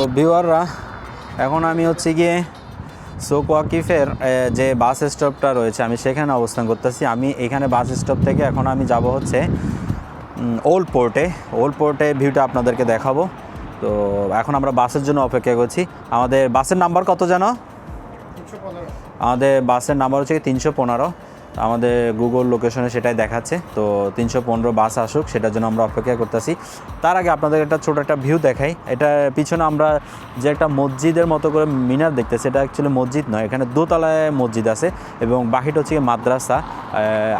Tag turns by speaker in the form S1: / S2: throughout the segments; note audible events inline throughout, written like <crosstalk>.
S1: তো ভিউয়াররা এখন আমি হচ্ছে গিয়ে সোক ওয়াকিফের যে বাস স্টপটা রয়েছে আমি সেখানে অবস্থান করতেছি। আমি এখানে বাস স্টপ থেকে এখন আমি যাব হচ্ছে ওল্ড পোর্টে ওল্ড পোর্টে ভিউটা আপনাদেরকে দেখাবো। তো এখন আমরা বাসের জন্য অপেক্ষা করছি। আমাদের বাসের নাম্বার কত জানো? আমাদের বাসের নাম্বার হচ্ছে তিনশো পনেরো। আমাদের গুগল লোকেশনে সেটাই দেখাচ্ছে। তো তিনশো পনেরো বাস আসুক, সেটার জন্য আমরা অপেক্ষা করতেছি। তার আগে আপনাদের একটা ছোটো একটা ভিউ দেখাই। এটা পিছনে আমরা যে একটা মসজিদের মতো করে মিনার দেখতেছি, এটা অ্যাকচুয়ালি মসজিদ নয়, এখানে দোতলায় মসজিদ আছে এবং বাকিটা হচ্ছে মাদ্রাসা।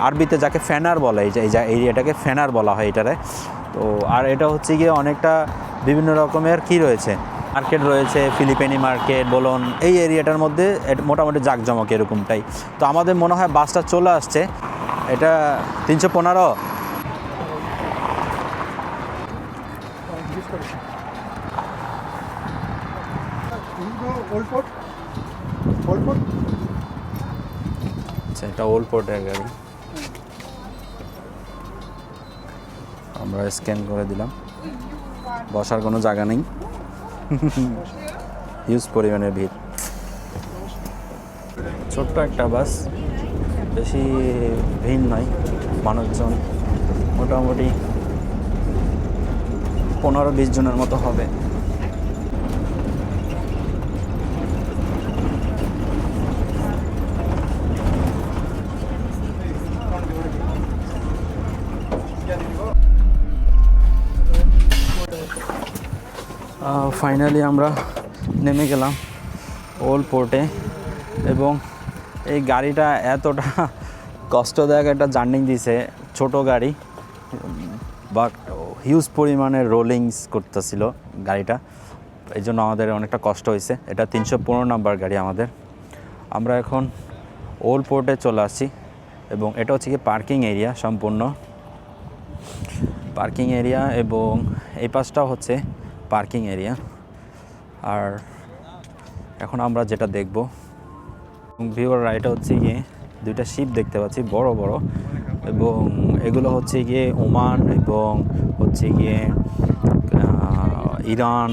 S1: আরবিতে যাকে ফ্যানার বলে, এই যে, এই যা এরিয়াটাকে ফ্যানার বলা হয় এটারে। তো, আর এটা হচ্ছে গিয়ে অনেকটা বিভিন্ন রকমের কি রয়েছে? মার্কেট রয়েছে ফিলিপিনি মার্কেট, বলুন, এই এরিয়াটার মধ্যে মোটামুটি জাঁকজমক এরকমটাই। তো আমাদের মনে হয় বাসটা চলে আসছে। এটা তিনশো পনেরো। আচ্ছা এটা ওল্ড পোর্টের গাড়ি। আমরা স্ক্যান করে দিলাম। বসার কোনো জায়গা নেই। <laughs> হিউজ পরিমাণের ভিড়। ছোট্ট একটা বাস, বেশি ভিড় নয়, মানুষজন। মোটামুটি পনেরো বিশ জনের মতো হবে। ফাইনালি আমরা নেমে গেলাম ওল্ড পোর্টে এবং এই গাড়িটা এতটা <laughs> কষ্টদায়ক একটা জার্নি দিছে, ছোট গাড়ি বাট হিউজ পরিমাণে রোলিংস করতেছিল গাড়িটা। এই জন্য আমাদের অনেকটা কষ্ট হয়েছে। এটা তিনশো পনেরো নাম্বার গাড়ি আমাদের। আমরা এখন ওল্ড পোর্টে চলে আসছি এবং এটা হচ্ছে কি পার্কিং এরিয়া সম্পূর্ণ। পার্কিং এরিয়া এবং এই পাশটা হচ্ছে পার্কিং এরিয়া। আর এখন আমরা যেটা দেখব ভিউর রাইটা হচ্ছে গিয়ে দুইটা শিপ দেখতে পাচ্ছি, বড় বড়। এবং এগুলো হচ্ছে গিয়ে ওমান এবং হচ্ছে গিয়ে ইরান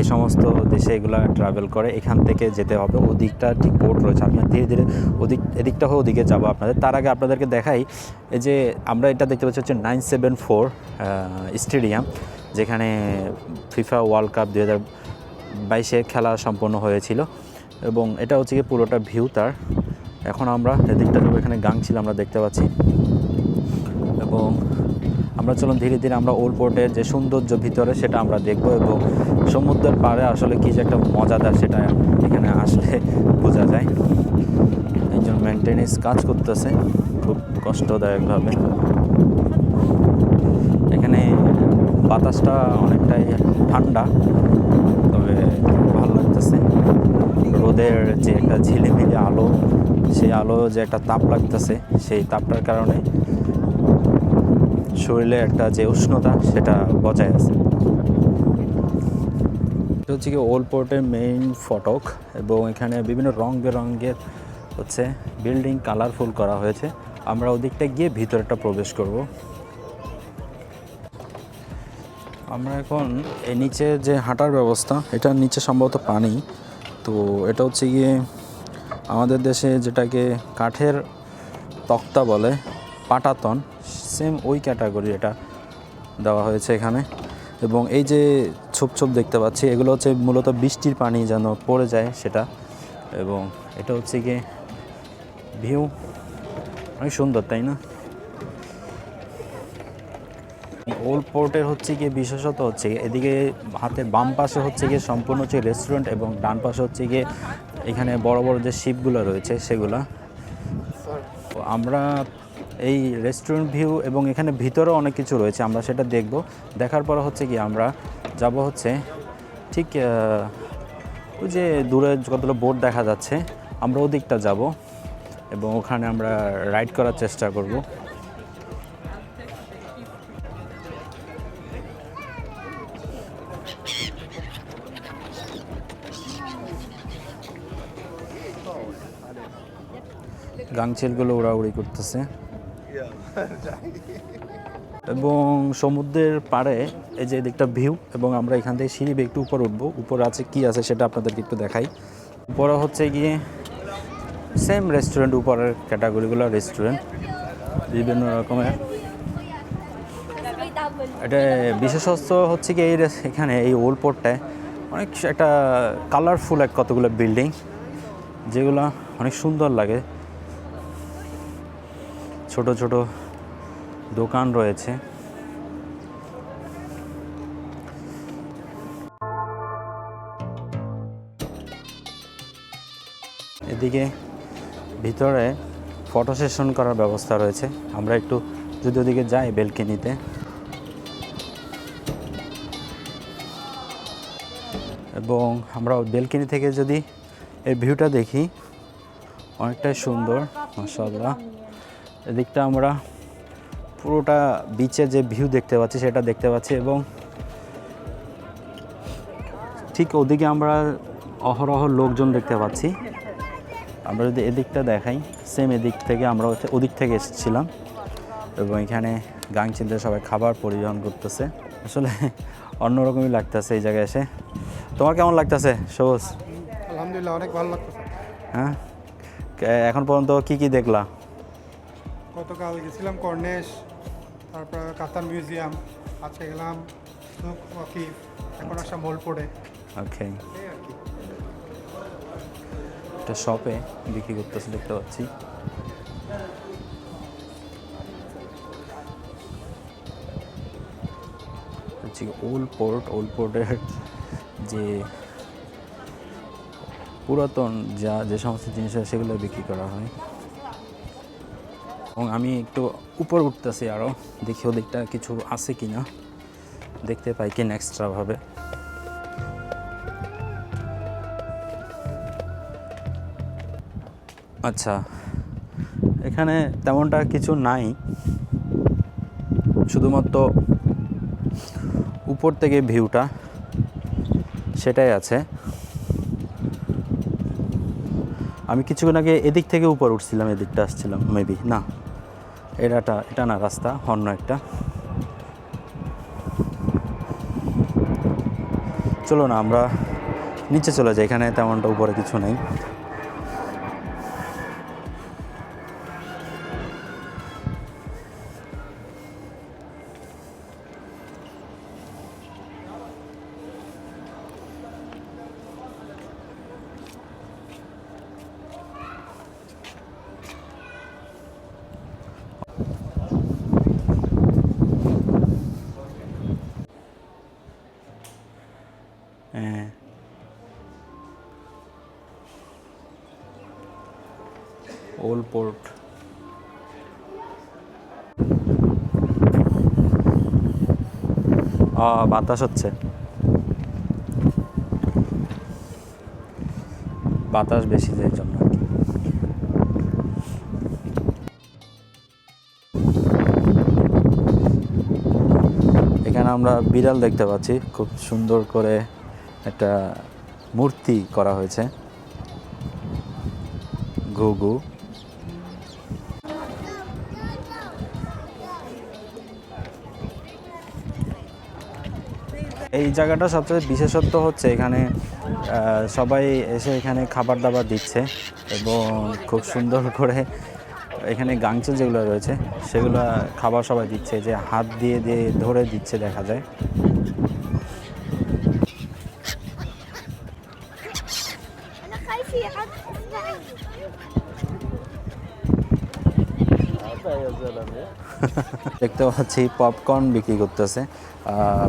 S1: এই সমস্ত দেশে এগুলো ট্রাভেল করে, এখান থেকে যেতে হবে। ওদিকটা ঠিক পোর্ট রয়েছে। আমি ধীরে ধীরে ওদিক, এদিকটা হয়ে ওদিকে যাব আপনাদের। তার আগে আপনাদেরকে দেখাই, এই যে আমরা এটা দেখতে পাচ্ছি হচ্ছে নাইন সেভেন ফোর স্টেডিয়াম যেখানে ফিফা ওয়ার্ল্ড কাপ দু হাজার বাইশে খেলা সম্পন্ন হয়েছিল। এবং এটা হচ্ছে কি পুরোটা ভিউ তার। এখন আমরা এদিকটা এখানে গাং ছিল আমরা দেখতে পাচ্ছি। আমরা চলুন ধীরে ধীরে আমরা ওল্ড পোর্টের যে সৌন্দর্য ভিতরে সেটা আমরা দেখব এবং সমুদ্রের পাড়ে আসলে কী যে একটা মজাদার সেটা এখানে আসলে বোঝা যায়। একজন মেনটেনেন্স কাজ করতেছে, খুব কষ্টদায়কভাবে। এখানে বাতাসটা অনেকটাই ঠান্ডা, তবে ভালো লাগতেছে। রোদের যে একটা ঝিলিমিলি আলো, সেই আলো যে একটা তাপ লাগতেছে, সেই তাপটার কারণে শরীরে একটা যে উষ্ণতা, সেটা বজায় আছে। এটা হচ্ছে কি ওল্ড পোর্টের মেইন ফটক এবং এখানে বিভিন্ন রং বেরঙের হচ্ছে বিল্ডিং কালারফুল করা হয়েছে। আমরা ওদিকটা গিয়ে ভিতরেটা প্রবেশ করব। আমরা এখন এই নিচে যে হাঁটার ব্যবস্থা, এটার নিচে সম্ভবত পানি। তো এটা হচ্ছে গিয়ে আমাদের দেশে যেটাকে কাঠের তক্তা বলে, পাটাতন সেম ওই ক্যাটাগরি এটা দেওয়া হয়েছে এখানে। এবং এই যে ছোপ ছোপ দেখতে পাচ্ছি এগুলো হচ্ছে মূলত বৃষ্টির পানি যেন পড়ে যায় সেটা। এবং এটা হচ্ছে গিয়ে ভিউ অনেক সুন্দর তাই না? ওল্ড পোর্টের হচ্ছে গিয়ে বিশেষত হচ্ছে গিয়ে এদিকে হাতের বাম পাশে হচ্ছে গিয়ে সম্পূর্ণ হচ্ছে রেস্টুরেন্ট এবং ডান পাশে হচ্ছে গিয়ে এখানে বড় বড় যে শিপগুলো রয়েছে সেগুলা। তো আমরা এই রেস্টুরেন্ট ভিউ এবং এখানে ভিতরেও অনেক কিছু রয়েছে, আমরা সেটা দেখব। দেখার পর হচ্ছে কি, আমরা যাব হচ্ছে ঠিক ওই যে দূরে কতগুলো বোট দেখা যাচ্ছে, আমরা ওদিকটা যাব এবং ওখানে আমরা রাইড করার চেষ্টা করব। গাংচিলগুলো উড়াউড়ি করতেছে। <laughs> এবং সমুদ্রের পাড়ে এই যে এদিকটা ভিউ এবং আমরা এখান থেকে সিঁড়ি একটু উপর উঠবো। উপরে আছে কি আছে সেটা আপনাদেরকে একটু দেখাই। উপরে হচ্ছে গিয়ে সেম রেস্টুরেন্ট উপরের ক্যাটাগরিগুলো রেস্টুরেন্ট বিভিন্ন রকমের। এটা বিশেষত হচ্ছে কি, এই এখানে এই ওল্ড পোর্টটায় অনেক একটা কালারফুল এক কতগুলো বিল্ডিং যেগুলো অনেক সুন্দর লাগে। ছোট ছোট দোকান রয়েছে। এদিকে ভিতরে ফটো সেশন করার ব্যবস্থা রয়েছে। আমরা একটু যদি ওদিকে যাই বেলকিনিতে এবং আমরা বেলকিনি থেকে যদি এর ভিউটা দেখি, অনেকটাই সুন্দর মাসাল্লাহ এদিকটা আমরা পুরোটা বিচের যে ভিউ দেখতে পাচ্ছি সেটা দেখতে পাচ্ছি এবং ঠিক ওদিকে আমরা অহরহ লোকজন দেখতে পাচ্ছি। আমরা যদি এদিকটা দেখাই সেম এদিক থেকে আমরা ওদিক থেকে এসেছিলাম এবং এখানে গাংচিলদের সবাই খাবার পরিবহন করতেছে। আসলে অন্যরকমই লাগতেছে এই জায়গায় এসে। তোমার কেমন লাগতেছে সবুজ?
S2: আলহামদুলিল্লাহ অনেক ভালো লাগতেছে।
S1: হ্যাঁ? এখন পর্যন্ত কি কি দেখলা?
S2: গতকাল গেছিলাম কর্নেশ তারপর কাতার মিউজিয়াম আজকে গেলাম ওয়াকিফ এখন আসলাম হোলপোর্টে
S1: ওকে। একটা শপে বিক্রি করতেছে দেখতে পাচ্ছি। হচ্ছে ওল্ড পোর্ট ওল্ড পোর্টের যে পুরাতন যা যে সমস্ত জিনিস আছে সেগুলো বিক্রি করা হয়। এবং আমি একটু উপর উঠতেছি আরও দেখি ওদিকটা কিছু আছে কি না দেখতে পাই কিনা এক্সট্রাভাবে আচ্ছা এখানে তেমনটা কিছু নাই। শুধুমাত্র উপর থেকে ভিউটা সেটাই আছে। আমি কিছুক্ষণ আগে এদিক থেকে উপর উঠছিলাম, এদিকটা আসছিলাম মেবি না। এটা এটা না, রাস্তা, অন্য একটা। চলো না, আমরা নিচে চলে যাই, এখানে তেমনটা উপরে কিছু নেই। পোর্ট বাতাস হচ্ছে। বাতাস বেশি যায় জন্য এখানে আমরা বিড়াল দেখতে পাচ্ছি। খুব সুন্দর করে একটা মূর্তি করা হয়েছে। ঘুঘু। এই জায়গাটা সবচেয়ে বিশেষত্ব হচ্ছে এখানে সবাই এসে এখানে খাবার দাবার দিচ্ছে এবং খুব সুন্দর করে এখানে গাংচিল যেগুলো রয়েছে সেগুলো খাবার সবাই দিচ্ছে, যে হাত দিয়ে দিয়ে ধরে দিচ্ছে দেখা যায়। দেখতে পাচ্ছি পপকর্ন বিক্রি করতেছে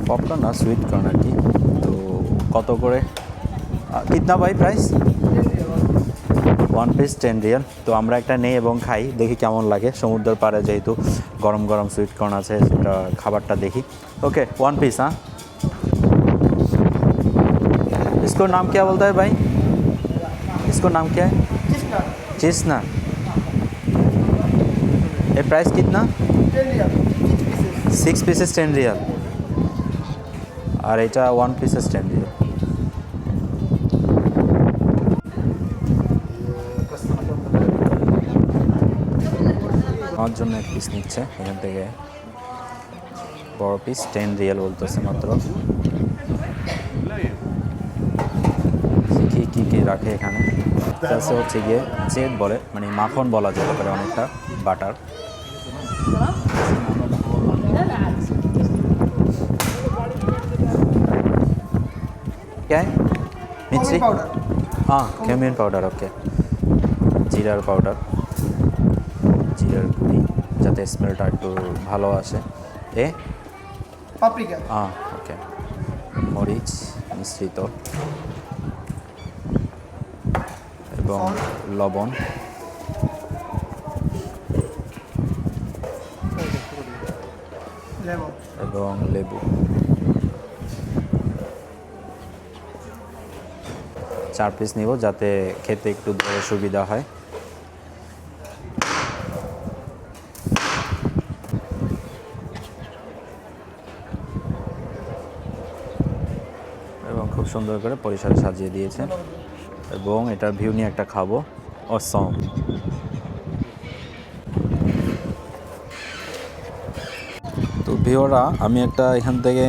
S1: পপকর্ন না সুইট কর্ন আর কি তো কত করে আহ, কিতনা ভাই price one piece ten riyal তো আমরা একটা নেই এবং খাই দেখি কেমন লাগে সমুদ্রের পাড়ে যেহেতু গরম গরম সুইট কর্ন আছে সেটা খাবারটা দেখি ওকে वन पीस हाँ इसको नाम क्या बोलता है भाई इसको नाम क्या है चिस्ना ये प्राइस कितना সিক্স পিসেস টেন রিয়াল আর এটা ওয়ান পিসেস টেন রিয়াল আমার জন্য এক পিস নিচ্ছে এখান থেকে বড় পিস টেন রিয়েল বলতেছে মাত্র কি কি কি রাখে এখানে একটা আছে হচ্ছে গিয়ে চেদ বলে মানে মাখন বলা যেতে পারে অনেকটা বাটার क्या है মির্চি
S2: পাউডার
S1: হ্যাঁ ক্যামিয়ন পাউডার ওকে জিরার পাউডার জিরার গুঁড়ি যাতে স্মেলটা একটু ভালো আসে এ
S2: পাপরিকা
S1: হ্যাঁ ওকে মরিচ মিশ্রিত এবং লবণ এবং লেবু। চার পিস নিব যাতে খেতে একটু ধরে সুবিধা হয়। এবং খুব সুন্দর করে পরিসরে সাজিয়ে দিয়েছে। এবং এটার ভিউ নিয়ে একটা খাব। অসম ভিওরা আমি একটা এখান থেকে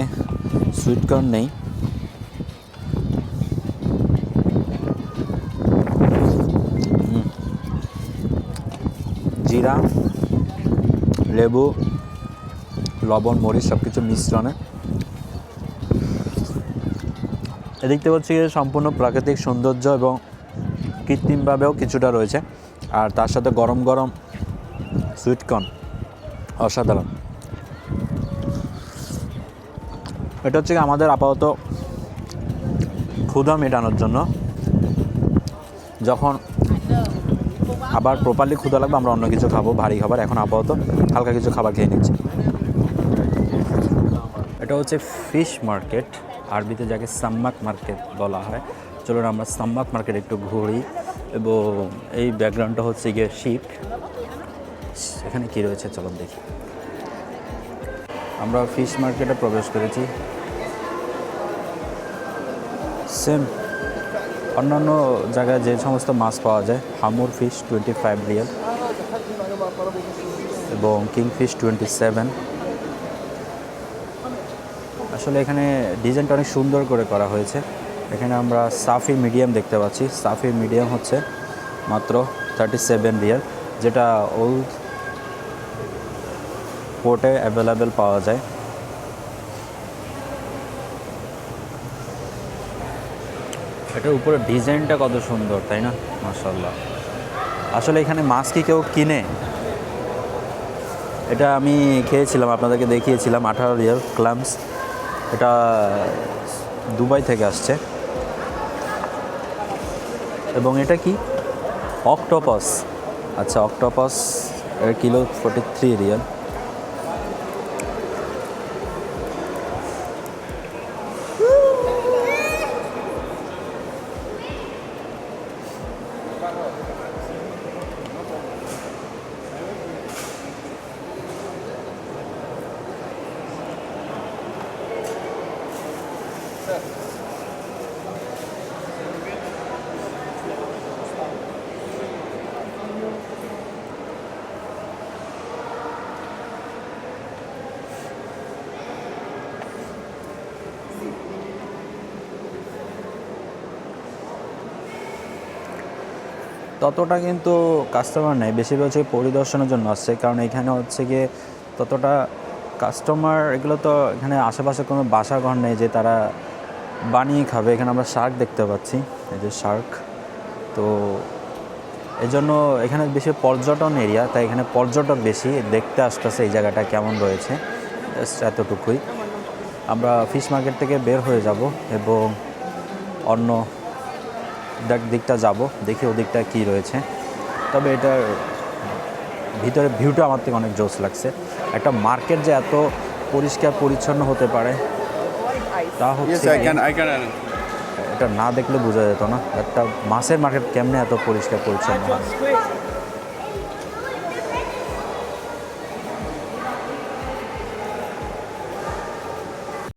S1: সুইট কর্ন নেই। জিরা, লেবু, লবণ, মরিচ সব কিছু মিশ্রণে দেখতে পাচ্ছি সম্পূর্ণ প্রাকৃতিক সৌন্দর্য এবং কৃত্রিমভাবেও কিছুটা রয়েছে। আর তার সাথে গরম গরম সুইটকর্ন অসাধারণ। এটা হচ্ছে আমাদের আপাতত ক্ষুধা মেটানোর জন্য। যখন আবার প্রপারলি ক্ষুধা লাগবে, আমরা অন্য কিছু খাব, ভারী খাবার। এখন আপাতত হালকা কিছু খাবার খেয়ে নিচ্ছি। এটা হচ্ছে ফিশ মার্কেট আরবিতে যাকে সাম্মাক মার্কেট বলা হয়। চলুন আমরা সাম্মাক মার্কেট একটু ঘুরি এবং এই ব্যাকগ্রাউন্ডটা হচ্ছে গিয়ে শিপ এখানে কী রয়েছে? চলুন দেখি। আমরা ফিশ মার্কেটে প্রবেশ করেছি। সেম অন্যান্য জায়গায় যে সমস্ত মাছ পাওয়া যায়, hamour fish twenty five riyal এবং কিং ফিশ টোয়েন্টি সেভেন আসলে এখানে ডিজাইনটা অনেক সুন্দর করে করা হয়েছে। এখানে আমরা সাফি মিডিয়াম দেখতে পাচ্ছি। সাফি মিডিয়াম হচ্ছে মাত্র থার্টি সেভেন রিয়াল যেটা ওল্ড পোর্টে অ্যাভেলেবেল পাওয়া যায়। এটার উপরে ডিজাইনটা কত সুন্দর, তাই না? মাশাল্লাহ আসলে এখানে মাছ কি কেউ কিনে? এটা আমি খেয়েছিলাম, আপনাদেরকে দেখিয়েছিলাম, আঠারো রিয়াল ক্লামস এটা দুবাই থেকে আসছে। এবং এটা কি? অক্টোপাস আচ্ছা অক্টোপাস এর kilo forty three riyal Thank you. ততটা কিন্তু কাস্টমার নেই, বেশিরভাগ হচ্ছে পরিদর্শনের জন্য আসছে। কারণ এখানে হচ্ছে গিয়ে ততটা কাস্টমার এগুলো তো এখানে আশেপাশে কোনো বাসা ঘর নেই যে তারা বানিয়ে খাবে। এখানে আমরা শার্ক দেখতে পাচ্ছি, এই যে শার্ক তো এই জন্য এখানে বেশি পর্যটন এরিয়া তাই এখানে পর্যটক বেশি। দেখতে আসতেছে এই জায়গাটা কেমন রয়েছে এতটুকুই। আমরা ফিশ মার্কেট থেকে বের হয়ে যাব এবং অন্য দিকটা যাব দেখি ওদিকটা কি রয়েছে। তবে এটার ভিতরে ভিউটা আমার থেকে অনেক জোস লাগছে। একটা মার্কেট যে এত পরিষ্কার পরিচ্ছন্ন হতে পারে তা হচ্ছে. এটা না দেখলে বোঝা যেত না একটা মাছের মার্কেট কেমনে এত পরিষ্কার পরিচ্ছন্ন হয়?